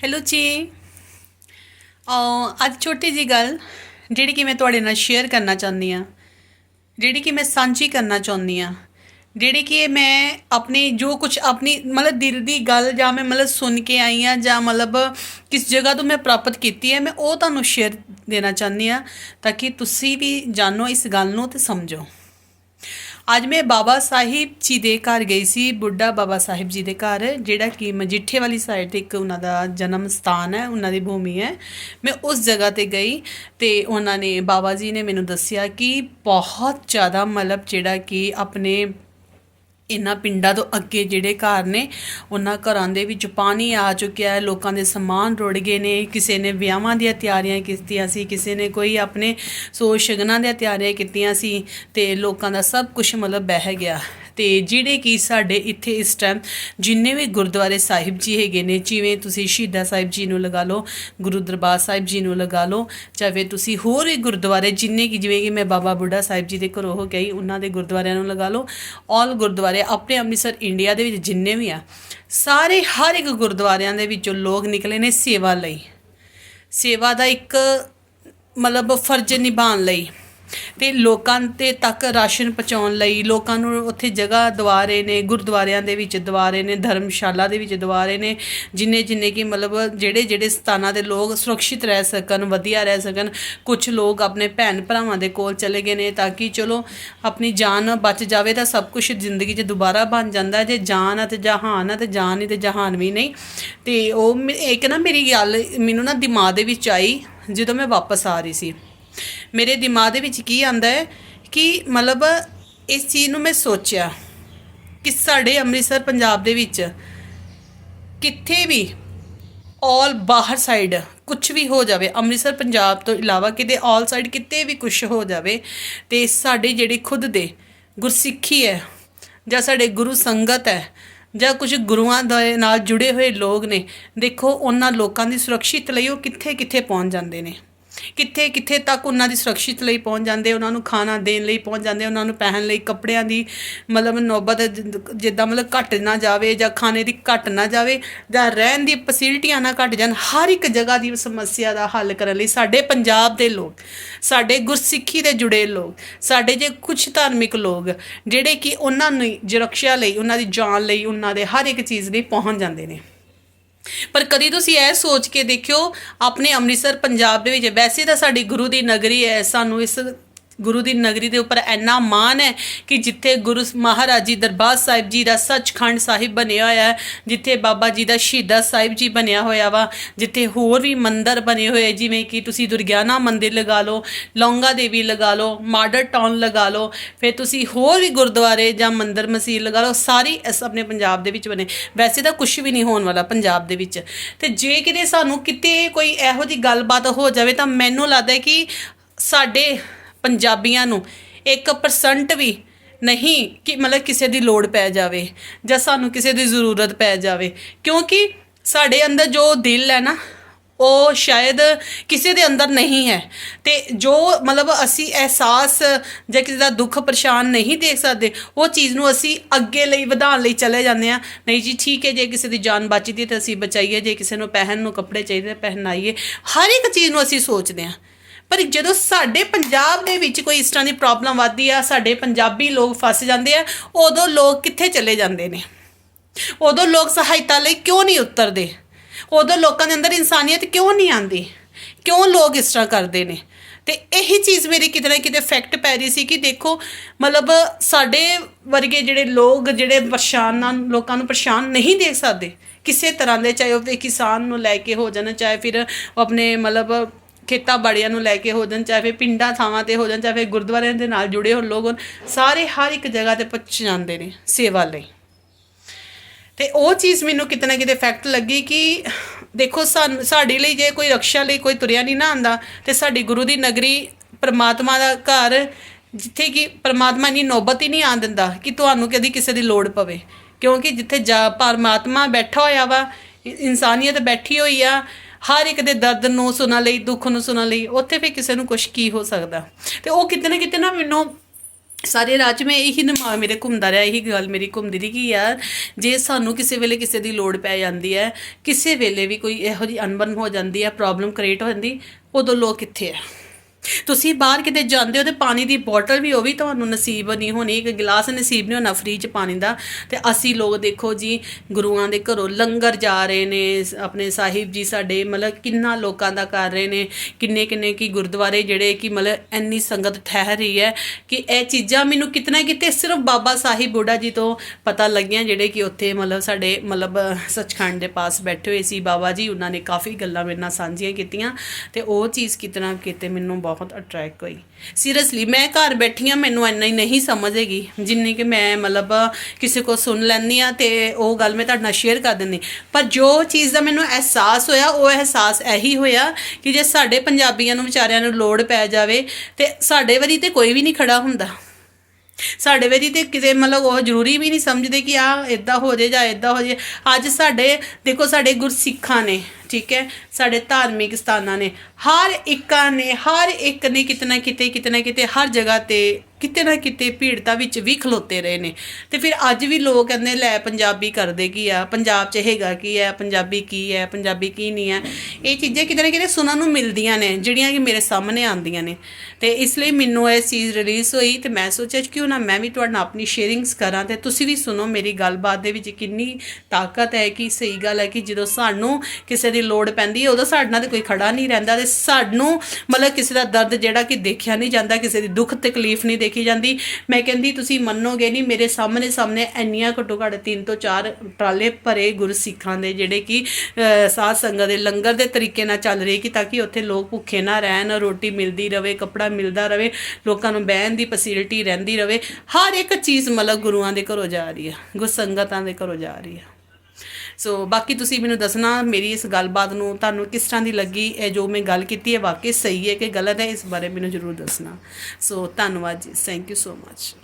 Hello ਜੀ ਅੱਜ ਛੋਟੀ ਜੀ ਗੱਲ ਜਿਹੜੀ ਕਿ ਮੈਂ ਤੁਹਾਡੇ ਨਾਲ ਸ਼ੇਅਰ ਕਰਨਾ ਚਾਹੁੰਦੀ ਆ ਜਿਹੜੀ ਕਿ ਮੈਂ ਸਾਂਝੀ ਕਰਨਾ ਚਾਹੁੰਦੀ ਆ ਜਿਹੜੀ ਕਿ ਮੈਂ ਆਪਣੀ ਜੋ ਕੁਝ ਆਪਣੀ ਮਤਲਬ ਦਿਲ ਦੀ ਗੱਲ ਜਾਂ ਮੈਂ ਮਤਲਬ ਸੁਣ ਕੇ ਆਈ ਆ ਜਾਂ ਮਤਲਬ ਕਿਸ ਜਗ੍ਹਾ ਤੋਂ ਮੈਂ ਪ੍ਰਾਪਤ ਕੀਤੀ ਹੈ, ਮੈਂ ਉਹ ਤੁਹਾਨੂੰ ਸ਼ੇਅਰ ਦੇਣਾ ਚਾਹੁੰਦੀ ਆ ਤਾਂ ਕਿ ਤੁਸੀਂ ਵੀ ਜਾਣੋ ਇਸ ਗੱਲ ਨੂੰ ਤੇ ਸਮਝੋ। ਅੱਜ ਮੈਂ ਬਾਬਾ ਸਾਹਿਬ ਜੀ ਦੇ ਘਰ ਗਈ ਸੀ, ਬੁੱਢਾ ਬਾਬਾ ਸਾਹਿਬ ਜੀ ਦੇ ਘਰ, ਜਿਹੜਾ ਕਿ ਮਜੀਠੇ ਵਾਲੀ ਸਾਈਡ ਤੇ ਇੱਕ ਉਹਨਾਂ ਦਾ ਜਨਮ ਸਥਾਨ ਹੈ, ਉਹਨਾਂ ਦੀ ਭੂਮੀ ਹੈ। ਮੈਂ ਉਸ ਜਗ੍ਹਾ ਤੇ ਗਈ ਤੇ ਉਹਨਾਂ ਨੇ ਬਾਬਾ ਜੀ ਨੇ ਮੈਨੂੰ ਦੱਸਿਆ ਕਿ ਬਹੁਤ ਜ਼ਿਆਦਾ ਮਤਲਬ ਜਿਹੜਾ ਕਿ ਆਪਣੇ ਇਹਨਾਂ ਪਿੰਡਾਂ ਤੋਂ ਅੱਗੇ ਜਿਹੜੇ ਘਰ ਨੇ, ਉਹਨਾਂ ਘਰਾਂ ਦੇ ਵਿੱਚ ਪਾਣੀ ਆ ਚੁੱਕਿਆ ਹੈ, ਲੋਕਾਂ ਦੇ ਸਮਾਨ ਰੁੜ ਗਏ ਨੇ, ਕਿਸੇ ਨੇ ਵਿਆਹਾਂ ਦੀਆਂ ਤਿਆਰੀਆਂ ਕੀਤੀਆਂ ਸੀ, ਕਿਸੇ ਨੇ ਕੋਈ ਆਪਣੇ ਸੋ ਸ਼ਗਨਾਂ ਦੀਆਂ ਤਿਆਰੀਆਂ ਕੀਤੀਆਂ ਸੀ ਤੇ ਲੋਕਾਂ ਦਾ ਸਭ ਕੁਝ ਮਤਲਬ ਬਹਿ ਗਿਆ। ਤੇ ਜਿਹੜੇ ਕਿ ਸਾਡੇ ਇੱਥੇ ਇਸ ਟਾਈਮ ਜਿੰਨੇ ਵੀ ਗੁਰਦੁਆਰੇ ਸਾਹਿਬ ਜੀ ਹੈਗੇ ਨੇ, ਜਿਵੇਂ ਤੁਸੀਂ ਸ਼ਹੀਦਾਂ ਸਾਹਿਬ ਜੀ ਨੂੰ ਲਗਾ ਲਓ, ਗੁਰੂ ਦਰਬਾਰ ਸਾਹਿਬ ਜੀ ਨੂੰ ਲਗਾ ਲਓ, ਚਾਹੇ ਤੁਸੀਂ ਹੋਰ ਵੀ ਗੁਰਦੁਆਰੇ ਜਿੰਨੇ ਕਿ ਜਿਵੇਂ ਕਿ ਮੈਂ ਬਾਬਾ ਬੁੱਢਾ ਸਾਹਿਬ ਜੀ ਦੇ ਘਰੋਂ ਹੋ ਗਈ ਉਹਨਾਂ ਦੇ ਗੁਰਦੁਆਰਿਆਂ ਨੂੰ ਲਗਾ ਲਓ। ਆਲ ਗੁਰਦੁਆਰੇ ਆਪਣੇ ਅੰਮ੍ਰਿਤਸਰ ਇੰਡੀਆ ਦੇ ਵਿੱਚ ਜਿੰਨੇ ਵੀ ਆ, ਸਾਰੇ ਹਰ ਇੱਕ ਗੁਰਦੁਆਰਿਆਂ ਦੇ ਵਿੱਚੋਂ ਲੋਕ ਨਿਕਲੇ ਨੇ ਸੇਵਾ ਲਈ। ਸੇਵਾ ਦਾ ਇੱਕ ਮਤਲਬ ਫਰਜ਼ ਨਿਭਾਉਣ ਲਈ। ਤੇ ਲੋਕਾਂ ਤੇ ਤੱਕ ਰਾਸ਼ਨ ਪਹੁੰਚਾਉਣ ਲਈ ਲੋਕਾਂ ਨੂੰ ਉੱਥੇ ਜਗ੍ਹਾ ਦਵਾ ਰਹੇ ਨੇ, ਗੁਰਦੁਆਰਿਆਂ ਦੇ ਵਿੱਚ ਦਵਾ ਰਹੇ ਨੇ, ਧਰਮਸ਼ਾਲਾ ਦੇ ਵਿੱਚ ਦਵਾ ਰਹੇ ਨੇ, ਜਿੰਨੇ ਜਿੰਨੇ ਕਿ ਮਤਲਬ ਜਿਹੜੇ ਜਿਹੜੇ ਸਥਾਨਾਂ ਦੇ ਲੋਕ ਸੁਰੱਖਿਅਤ ਰਹਿ ਸਕਣ, ਵਧੀਆ ਰਹਿ ਸਕਣ ਕੁਝ ਲੋਕ ਆਪਣੇ ਭੈਣ ਭਰਾਵਾਂ ਦੇ ਕੋਲ ਚਲੇ ਗਏ ਨੇ ਤਾਂ ਕਿ ਚਲੋ ਆਪਣੀ ਜਾਨ ਬਚ ਜਾਵੇ ਤਾਂ ਸਭ ਕੁਝ ਜ਼ਿੰਦਗੀ 'ਚ ਦੁਬਾਰਾ ਬਣ ਜਾਂਦਾ ਜੇ ਜਾਨ ਹੈ ਤੇ ਜਹਾਨ ਹੈ ਤੇ ਜਾਨ ਹੀ ਤੇ ਜਹਾਨ ਵੀ ਨਹੀਂ। ਤੇ ਉਹ ਇੱਕ ਨਾ ਮੇਰੀ ਗੱਲ ਮੈਨੂੰ ਨਾ ਦਿਮਾਗ ਦੇ ਵਿੱਚ ਆਈ ਜਦੋਂ ਮੈਂ ਵਾਪਸ ਆ ਰਹੀ ਸੀ। ਮੇਰੇ ਦਿਮਾਗ ਦੇ ਵਿੱਚ ਕੀ ਆਂਦਾ ਹੈ ਕਿ ਮਤਲਬ ਇਸ ਚੀਜ਼ ਨੂੰ ਮੈਂ ਸੋਚਿਆ ਕਿ ਸਾਡੇ ਅੰਮ੍ਰਿਤਸਰ, ਪੰਜਾਬ ਦੇ ਵਿੱਚ ਕਿੱਥੇ ਵੀ ਆਲ ਬਾਹਰ ਸਾਈਡ ਕੁਝ ਵੀ ਹੋ ਜਾਵੇ, ਅੰਮ੍ਰਿਤਸਰ, ਪੰਜਾਬ ਤੋਂ ਇਲਾਵਾ ਕਿਤੇ ਆਲ ਸਾਈਡ ਕਿਤੇ ਵੀ ਕੁਝ ਹੋ ਜਾਵੇ, ਤੇ ਸਾਡੇ ਜਿਹੜੇ ਖੁਦ ਦੇ ਗੁਰਸਿੱਖੀ ਹੈ ਜਾਂ ਸਾਡੇ ਗੁਰੂ ਸੰਗਤ ਹੈ ਜਾਂ ਕੁਝ ਗੁਰੂਆਂ ਦੇ ਨਾਲ ਜੁੜੇ ਹੋਏ ਲੋਕ ਨੇ, ਦੇਖੋ ਉਹਨਾਂ ਲੋਕਾਂ ਦੀ ਸੁਰੱਖਿਅਤ ਲਈ ਉਹ ਕਿੱਥੇ ਕਿੱਥੇ ਪਹੁੰਚ ਜਾਂਦੇ ਨੇ। ਕਿੱਥੇ ਕਿੱਥੇ ਤੱਕ ਉਹਨਾਂ ਦੀ ਸੁਰੱਖਿਅਤ ਲਈ ਪਹੁੰਚ ਜਾਂਦੇ, ਉਹਨਾਂ ਨੂੰ ਖਾਣਾ ਦੇਣ ਲਈ ਪਹੁੰਚ ਜਾਂਦੇ, ਉਹਨਾਂ ਨੂੰ ਪਹਿਨ ਲਈ, ਕੱਪੜਿਆਂ ਦੀ ਮਤਲਬ ਨੌਬਤ ਜਿੱਦਾਂ ਮਤਲਬ ਘਟ ਨਾ ਜਾਵੇ ਜਾਂ ਖਾਣੇ ਦੀ ਘਟ ਨਾ ਜਾਵੇ ਜਾਂ ਰਹਿਣ ਦੀ ਫੈਸਿਲਿਟੀਆਂ ਨਾ ਘਟ ਜਾਣ, ਹਰ ਇੱਕ ਜਗ੍ਹਾ ਦੀ ਸਮੱਸਿਆ ਦਾ ਹੱਲ ਕਰਨ ਲਈ ਸਾਡੇ ਪੰਜਾਬ ਦੇ ਲੋਕ, ਸਾਡੇ ਗੁਰਸਿੱਖੀ ਦੇ ਜੁੜੇ ਲੋਕ, ਸਾਡੇ ਜੇ ਕੁਝ ਧਾਰਮਿਕ ਲੋਕ, ਜਿਹੜੇ ਕਿ ਉਹਨਾਂ ਨੂੰ ਸੁਰੱਖਿਆ ਲਈ, ਉਹਨਾਂ ਦੀ ਜਾਨ ਲਈ, ਉਹਨਾਂ ਦੇ ਹਰ ਇੱਕ ਚੀਜ਼ ਲਈ ਪਹੁੰਚ ਜਾਂਦੇ ਨੇ। ਪਰ ਕਦੀ ਤੁਸੀਂ ਇਹ ਸੋਚ ਕੇ ਦੇਖਿਓ, ਆਪਣੇ ਅੰਮ੍ਰਿਤਸਰ, ਪੰਜਾਬ ਦੇ ਵਿੱਚ ਵੈਸੇ ਤਾਂ ਸਾਡੀ ਗੁਰੂ ਦੀ ਨਗਰੀ ਹੈ, ਸਾਨੂੰ ਇਸ ਗੁਰੂ ਦੀ ਨਗਰੀ ਦੇ ਉੱਪਰ ਇੰਨਾ ਮਾਣ ਹੈ ਕਿ ਜਿੱਥੇ ਗੁਰੂ ਮਹਾਰਾਜ ਜੀ ਦਰਬਾਰ ਸਾਹਿਬ ਜੀ ਦਾ ਸੱਚਖੰਡ ਸਾਹਿਬ ਬਣਿਆ ਹੋਇਆ ਹੈ, ਜਿੱਥੇ ਬਾਬਾ ਜੀ ਦਾ ਸ਼ਹੀਦਾ ਸਾਹਿਬ ਜੀ ਬਣਿਆ ਹੋਇਆ ਵਾ, ਜਿੱਥੇ ਹੋਰ ਵੀ ਮੰਦਰ ਬਣੇ ਹੋਏ ਜਿਵੇਂ ਕਿ ਤੁਸੀਂ ਦੁਰਗਿਆਨਾ ਮੰਦਿਰ ਲਗਾ ਲਓ, ਲੌਂਗਾ ਦੇਵੀ ਲਗਾ ਲਓ ਮਾਡਰ ਟਾਊਨ ਲਗਾ ਲਓ, ਫਿਰ ਤੁਸੀਂ ਹੋਰ ਵੀ ਗੁਰਦੁਆਰੇ ਜਾਂ ਮੰਦਰ ਮਸਜਿਦ ਲਗਾ ਲਓ, ਸਾਰੀ ਇਸ ਆਪਣੇ ਪੰਜਾਬ ਦੇ ਵਿੱਚ ਬਣੇ। ਵੈਸੇ ਤਾਂ ਕੁਝ ਵੀ ਨਹੀਂ ਹੋਣ ਵਾਲਾ ਪੰਜਾਬ ਦੇ ਵਿੱਚ। ਤੇ ਜੇ ਕਿਤੇ ਸਾਨੂੰ ਕਿਤੇ ਕੋਈ ਇਹੋ ਜਿਹੀ ਗੱਲਬਾਤ ਹੋ ਜਾਵੇ ਤਾਂ ਮੈਨੂੰ ਲੱਗਦਾ ਹੈ ਕਿ ਸਾਡੇ ਪੰਜਾਬੀਆਂ ਨੂੰ 1% ਵੀ ਨਹੀਂ ਕਿ ਮਤਲਬ ਕਿਸੇ ਦੀ ਲੋੜ ਪੈ ਜਾਵੇ ਜਾਂ ਸਾਨੂੰ ਕਿਸੇ ਦੀ ਜ਼ਰੂਰਤ ਪੈ ਜਾਵੇ। ਕਿਉਂਕਿ ਸਾਡੇ ਅੰਦਰ ਜੋ ਦਿਲ ਹੈ ਨਾ, ਉਹ ਸ਼ਾਇਦ ਕਿਸੇ ਦੇ ਅੰਦਰ ਨਹੀਂ ਹੈ। ਤੇ ਜੋ ਮਤਲਬ ਅਸੀਂ ਅਹਿਸਾਸ ਜਾਂ ਕਿਸੇ ਦਾ ਦੁੱਖ ਪਰੇਸ਼ਾਨ ਨਹੀਂ ਦੇਖ ਸਕਦੇ, ਉਹ ਚੀਜ਼ ਨੂੰ ਅਸੀਂ ਅੱਗੇ ਲਈ, ਵਧਾਉਣ ਲਈ ਚਲੇ ਜਾਂਦੇ ਆ ਨਹੀਂ ਜੀ, ਠੀਕ ਹੈ, ਜੇ ਕਿਸੇ ਦੀ ਜਾਨ ਬਚਦੀ ਹੈ ਤਾਂ ਅਸੀਂ ਬਚਾਈਏ, ਜੇ ਕਿਸੇ ਨੂੰ ਪਹਿਨ ਨੂੰ ਕੱਪੜੇ ਚਾਹੀਦੇ, ਪਹਿਨਾਈਏ, ਹਰ ਇੱਕ ਚੀਜ਼ ਨੂੰ ਅਸੀਂ ਸੋਚਦੇ ਆ ਪਰ ਜਦੋਂ ਸਾਡੇ ਪੰਜਾਬ ਦੇ ਵਿੱਚ ਕੋਈ ਇਸ ਤਰ੍ਹਾਂ ਦੀ ਪ੍ਰੋਬਲਮ ਵੱਧਦੀ ਆ, ਸਾਡੇ ਪੰਜਾਬੀ ਲੋਕ ਫਸ ਜਾਂਦੇ ਆ, ਉਦੋਂ ਲੋਕ ਕਿੱਥੇ ਚਲੇ ਜਾਂਦੇ ਨੇ? ਉਦੋਂ ਲੋਕ ਸਹਾਇਤਾ ਲਈ ਕਿਉਂ ਨਹੀਂ ਉਤਰਦੇ? ਉਦੋਂ ਲੋਕਾਂ ਦੇ ਅੰਦਰ ਇਨਸਾਨੀਅਤ ਕਿਉਂ ਨਹੀਂ ਆਉਂਦੀ? ਕਿਉਂ ਲੋਕ ਇਸ ਤਰ੍ਹਾਂ ਕਰਦੇ ਨੇ? ਤੇ ਇਹੀ ਚੀਜ਼ ਮੇਰੀ ਕਿਤੇ ਨਾ ਕਿਤੇ ਫੈਕਟ ਪੈ ਰਹੀ ਸੀ ਕਿ ਦੇਖੋ, ਮਤਲਬ ਸਾਡੇ ਵਰਗੇ ਜਿਹੜੇ ਲੋਕ, ਜਿਹੜੇ ਪਰੇਸ਼ਾਨ ਲੋਕਾਂ ਨੂੰ ਪਰੇਸ਼ਾਨ ਨਹੀਂ ਦੇਖ ਸਕਦੇ, ਕਿਸੇ ਤਰ੍ਹਾਂ ਦੇ ਚਾਹੇ ਉਹ ਕਿਸਾਨ ਨੂੰ ਲੈ ਕੇ ਹੋ ਜਾਣ, ਚਾਹੇ ਫਿਰ ਉਹ ਆਪਣੇ ਮਤਲਬ ਖੇਤਾਂ ਬਾੜੀਆਂ ਨੂੰ ਲੈ ਕੇ ਹੋ ਜਾਣ, ਚਾਹੇ ਫਿਰ ਪਿੰਡਾਂ, ਥਾਵਾਂ ਤੇ ਹੋ ਜਾਣ, ਚਾਹੇ ਗੁਰਦੁਆਰਿਆਂ ਦੇ ਨਾਲ ਜੁੜੇ ਹੋਣ ਲੋਕ ਹੋਣ, ਸਾਰੇ ਹਰ ਇੱਕ ਜਗ੍ਹਾ ਤੇ ਪਹੁੰਚ ਜਾਂਦੇ ਨੇ ਸੇਵਾ ਲਈ। ਤੇ ਉਹ ਚੀਜ਼ ਮੈਨੂੰ ਕਿਤੇ ਨਾ ਕਿਤੇ ਫੈਕਟ ਲੱਗੀ ਕਿ ਦੇਖੋ ਸਾਨੂੰ, ਸਾਡੀ ਲਈ ਜੇ ਕੋਈ ਰਕਸ਼ਾ ਲਈ ਕੋਈ ਤੁਰਿਆ ਨਹੀਂ ਨਾ ਆਂਦਾ ਤੇ ਸਾਡੀ ਗੁਰੂ ਦੀ ਨਗਰੀ ਪਰਮਾਤਮਾ ਦਾ ਘਰ ਜਿੱਥੇ ਕਿ ਪਰਮਾਤਮਾ ਇੰਨੀ ਨੌਬਤ ਹੀ ਨਹੀਂ ਆਣ ਦਿੰਦਾ ਕਿ ਤੁਹਾਨੂੰ ਕਦੀ ਕਿਸੇ ਦੀ ਲੋੜ ਪਵੇ। ਕਿਉਂਕਿ ਜਿੱਥੇ ਜਾ, ਪਰਮਾਤਮਾ ਬੈਠਾ ਹੋਇਆ ਵਾ ਇਨਸਾਨੀਅਤ ਬੈਠੀ ਹੋਈ ਆ ਹਰ ਇੱਕ ਦੇ ਦਰਦ ਨੂੰ ਸੁਣਨ ਲਈ, ਦੁੱਖ ਨੂੰ ਸੁਣਨ ਲਈ, ਉੱਥੇ ਫਿਰ ਕਿਸੇ ਨੂੰ ਕੁਝ ਕੀ ਹੋ ਸਕਦਾ। ਤੇ ਉਹ ਕਿਤੇ ਨਾ ਕਿਤੇ ਨਾ ਮੈਨੂੰ ਸਾਰੇ ਰਾਜ 'ਚ ਮੈਂ ਇਹੀ ਦਿਮਾਗ ਮੇਰੇ ਘੁੰਮਦਾ ਰਿਹਾ, ਇਹੀ ਗੱਲ ਮੇਰੀ ਘੁੰਮਦੀ ਰਹੀ ਕਿ ਯਾਰ, ਜੇ ਸਾਨੂੰ ਕਿਸੇ ਵੇਲੇ ਕਿਸੇ ਦੀ ਲੋੜ ਪੈ ਜਾਂਦੀ ਹੈ, ਕਿਸੇ ਵੇਲੇ ਵੀ ਕੋਈ ਇਹੋ ਜਿਹੀ ਅਣਬਣ ਹੋ ਜਾਂਦੀ ਹੈ ਪ੍ਰੋਬਲਮ ਕ੍ਰੀਏਟ ਹੋ ਜਾਂਦੀ, ਉਦੋਂ ਲੋਕ ਕਿੱਥੇ ਹੈ? ਤੁਸੀਂ ਬਾਹਰ ਕਿਤੇ ਜਾਂਦੇ ਹੋ ਤੇ ਪਾਣੀ ਦੀ ਬੋਟਲ ਵੀ ਉਹ ਵੀ ਤੁਹਾਨੂੰ ਨਸੀਬ ਨਹੀਂ ਹੋਣੀ, ਇੱਕ ਗਲਾਸ ਨਸੀਬ ਨਹੀਂ ਹੋਣਾ ਫ੍ਰੀ ਚ ਪਾਣੀ ਦਾ। ਤੇ ਅਸੀਂ ਲੋਕ ਦੇਖੋ ਜੀ, ਗੁਰੂਆਂ ਦੇ ਘਰੋਂ ਲੰਗਰ ਜਾ ਰਹੇ ਨੇ ਆਪਣੇ ਸਾਹਿਬ ਜੀ ਸਾਡੇ ਮਤਲਬ ਕਿੰਨਾ ਲੋਕਾਂ ਦਾ ਕਰ ਰਹੇ ਨੇ, ਕਿੰਨੇ ਕਿੰਨੇ ਕੀ ਗੁਰਦੁਆਰੇ ਜਿਹੜੇ ਕਿ ਮਤਲਬ ਇੰਨੀ ਸੰਗਤ ਠਹਿਰ ਰਹੀ ਹੈ ਕਿ ਇਹ ਚੀਜ਼ਾਂ ਮੈਨੂੰ ਕਿਤਨਾ ਕਿਤੇ ਸਿਰਫ ਬਾਬਾ ਸਾਹਿਬ ਬੁੱਢਾ ਜੀ ਤੋਂ ਪਤਾ ਲੱਗੀਆਂ, ਜਿਹੜੇ ਕਿ ਉੱਥੇ ਮਤਲਬ ਸਾਡੇ ਮਤਲਬ ਸੱਚਖੰਡ ਦੇ ਪਾਸ ਬੈਠੇ ਹੋਏ ਸੀ। ਬਾਬਾ ਜੀ, ਉਹਨਾਂ ਨੇ ਕਾਫੀ ਗੱਲਾਂ ਮੇਰੇ ਨਾਲ ਸਾਂਝੀਆਂ ਕੀਤੀਆਂ ਤੇ ਉਹ ਚੀਜ਼ ਕਿਤਨਾ ਕਿਤੇ ਮੈਨੂੰ ਬਹੁਤ ਅਟਰੈਕਟ ਹੋਈ। ਸੀਰੀਅਸਲੀ ਮੈਂ ਘਰ ਬੈਠੀ ਹਾਂ, ਮੈਨੂੰ ਇੰਨਾ ਹੀ ਨਹੀਂ ਸਮਝ ਹੈਗੀ। ਜਿੰਨੀ ਕਿ ਮੈਂ ਮਤਲਬ ਕਿਸੇ ਕੋ ਸੁਣ ਲੈਂਦੀ ਆ ਤੇ ਉਹ ਗੱਲ ਮੈਂ ਤੁਹਾਡੇ ਨਾਲ ਸ਼ੇਅਰ ਕਰ ਦਿੰਦੀ। ਪਰ ਜੋ ਚੀਜ਼ ਦਾ ਮੈਨੂੰ ਅਹਿਸਾਸ ਹੋਇਆ, ਉਹ ਅਹਿਸਾਸ ਇਹੀ ਹੋਇਆ ਕਿ ਜੇ ਸਾਡੇ ਪੰਜਾਬੀਆਂ ਨੂੰ, ਵਿਚਾਰਿਆਂ ਨੂੰ ਲੋੜ ਪੈ ਜਾਵੇ ਤੇ ਸਾਡੇ ਵਾਰੀ ਤੇ ਕੋਈ ਵੀ ਨਹੀਂ ਖੜਾ ਹੁੰਦਾ। ਸਾਡੇ ਵੇਰੀ ਤੇ ਕਿਤੇ ਮਤਲਬ ਉਹ ਜ਼ਰੂਰੀ ਵੀ ਨਹੀਂ ਸਮਝਦੇ ਕਿ ਆ ਇਦਾਂ ਹੋ ਜੇ ਜਾਂ ਇਦਾਂ ਹੋ ਜੇ। ਅੱਜ ਸਾਡੇ, ਦੇਖੋ ਸਾਡੇ ਗੁਰਸਿੱਖਾਂ ਨੇ ਠੀਕ ਹੈ, ਸਾਡੇ ਧਾਰਮਿਕ ਸਥਾਨਾਂ ਨੇ। ਹਰ ਇੱਕਾਂ ਨੇ, ਹਰ ਇੱਕ ਨੇ ਕਿਤਨਾ ਕਿਤੇ ਕਿਤਨਾ ਕਿਤੇ, ਹਰ ਜਗ੍ਹਾ ਤੇ ਕਿਤੇ ਨਾ ਕਿਤੇ ਭੀੜਤਾ ਵਿੱਚ ਵੀ ਖਲੋਤੇ ਰਹੇ ਨੇ। ਤੇ ਫਿਰ ਅੱਜ ਵੀ ਲੋਕ ਕਹਿੰਦੇ, ਲੈ ਪੰਜਾਬੀ ਕਰਦੇ ਕੀ ਆ? ਪੰਜਾਬ 'ਚ ਹੈਗਾ ਕੀ ਹੈ ਪੰਜਾਬੀ ਕੀ ਹੈ ਪੰਜਾਬੀ ਕੀ ਨਹੀਂ ਹੈ ਇਹ ਚੀਜ਼ਾਂ ਕਿਤੇ ਨਾ ਕਿਤੇ ਸੁਣਨ ਨੂੰ ਮਿਲਦੀਆਂ ਨੇ, ਜਿਹੜੀਆਂ ਕਿ ਮੇਰੇ ਸਾਹਮਣੇ ਆਉਂਦੀਆਂ ਨੇ। ਤੇ ਇਸ ਲਈ ਮੈਨੂੰ ਇਹ ਚੀਜ਼ ਰਿਲੀਜ਼ ਹੋਈ ਤੇ ਮੈਂ ਸੋਚਿਆ, ਕਿਉਂ ਨਾ ਮੈਂ ਵੀ ਤੁਹਾਡੇ ਨਾਲ ਆਪਣੀ ਸ਼ੇਅਰਿੰਗਸ ਕਰਾਂ ਤੇ ਤੁਸੀਂ ਵੀ ਸੁਣੋ ਮੇਰੀ ਗੱਲਬਾਤ ਦੇ ਵਿੱਚ ਕਿੰਨੀ ਤਾਕਤ ਹੈ, ਕਿ ਸਹੀ ਗੱਲ ਹੈ, ਕਿ ਜਦੋਂ ਸਾਨੂੰ ਕਿਸੇ ਦੀ ਲੋੜ ਪੈਂਦੀ ਹੈ ਉਦੋਂ ਸਾਡੇ ਨਾਲ ਤੇ ਕੋਈ ਖੜਾ ਨਹੀਂ ਰਹਿੰਦਾ ਤੇ ਸਾਨੂੰ ਮਤਲਬ ਕਿਸੇ ਦਾ ਦਰਦ ਜਿਹੜਾ ਕਿ ਦੇਖਿਆ ਨਹੀਂ ਜਾਂਦਾ ਕਿਸੇ ਦੀ ਦੁੱਖ ਤਕਲੀਫ ਨਹੀਂ ਦੇਖੀ ਜਾਂਦੀ। ਮੈਂ ਕਹਿੰਦੀ ਤੁਸੀਂ ਮੰਨੋਗੇ ਨਹੀਂ ਮੇਰੇ ਸਾਹਮਣੇ ਸਾਹਮਣੇ ਇੰਨੀਆਂ ਘੱਟੋ ਘੱਟ ਤਿੰਨ ਤੋਂ ਚਾਰ ਟਰਾਲੇ ਭਰੇ ਗੁਰਸਿੱਖਾਂ ਦੇ ਜਿਹੜੇ ਕਿ ਅ, ਸਾਧ ਸੰਗਤ ਦੇ ਲੰਗਰ ਦੇ ਤਰੀਕੇ ਨਾਲ ਚੱਲ ਰਹੀ ਕਿ ਤਾਂ ਕਿ ਉੱਥੇ ਲੋਕ ਭੁੱਖੇ ਨਾ ਰਹਿਣ ਰੋਟੀ ਮਿਲਦੀ ਰਵੇ ਕੱਪੜਾ ਮਿਲਦਾ ਰਵੇ ਲੋਕਾਂ ਨੂੰ ਬਹਿਣ ਦੀ ਫੈਸਿਲਿਟੀ ਰਹਿੰਦੀ ਰਵੇ। ਹਰ ਇੱਕ ਚੀਜ਼ ਮਤਲਬ ਗੁਰੂਆਂ ਦੇ ਘਰੋਂ ਜਾ ਰਹੀ ਹੈ ਗੁਰਸੰਗਤਾਂ ਦੇ ਘਰੋਂ ਜਾ ਰਹੀ ਹੈ। ਸੋ ਬਾਕੀ ਤੁਸੀਂ ਮੈਨੂੰ ਦੱਸਣਾ, ਮੇਰੀ ਇਸ ਗੱਲਬਾਤ ਨੂੰ ਤੁਹਾਨੂੰ ਕਿਸ ਤਰ੍ਹਾਂ ਦੀ ਲੱਗੀ, ਇਹ ਜੋ ਮੈਂ ਗੱਲ ਕੀਤੀ ਹੈ ਵਾਕਈ ਸਹੀ ਹੈ ਕਿ ਗਲਤ ਹੈ, ਇਸ ਬਾਰੇ ਮੈਨੂੰ ਜ਼ਰੂਰ ਦੱਸਣਾ। ਸੋ ਧੰਨਵਾਦ ਜੀ। Thank you so much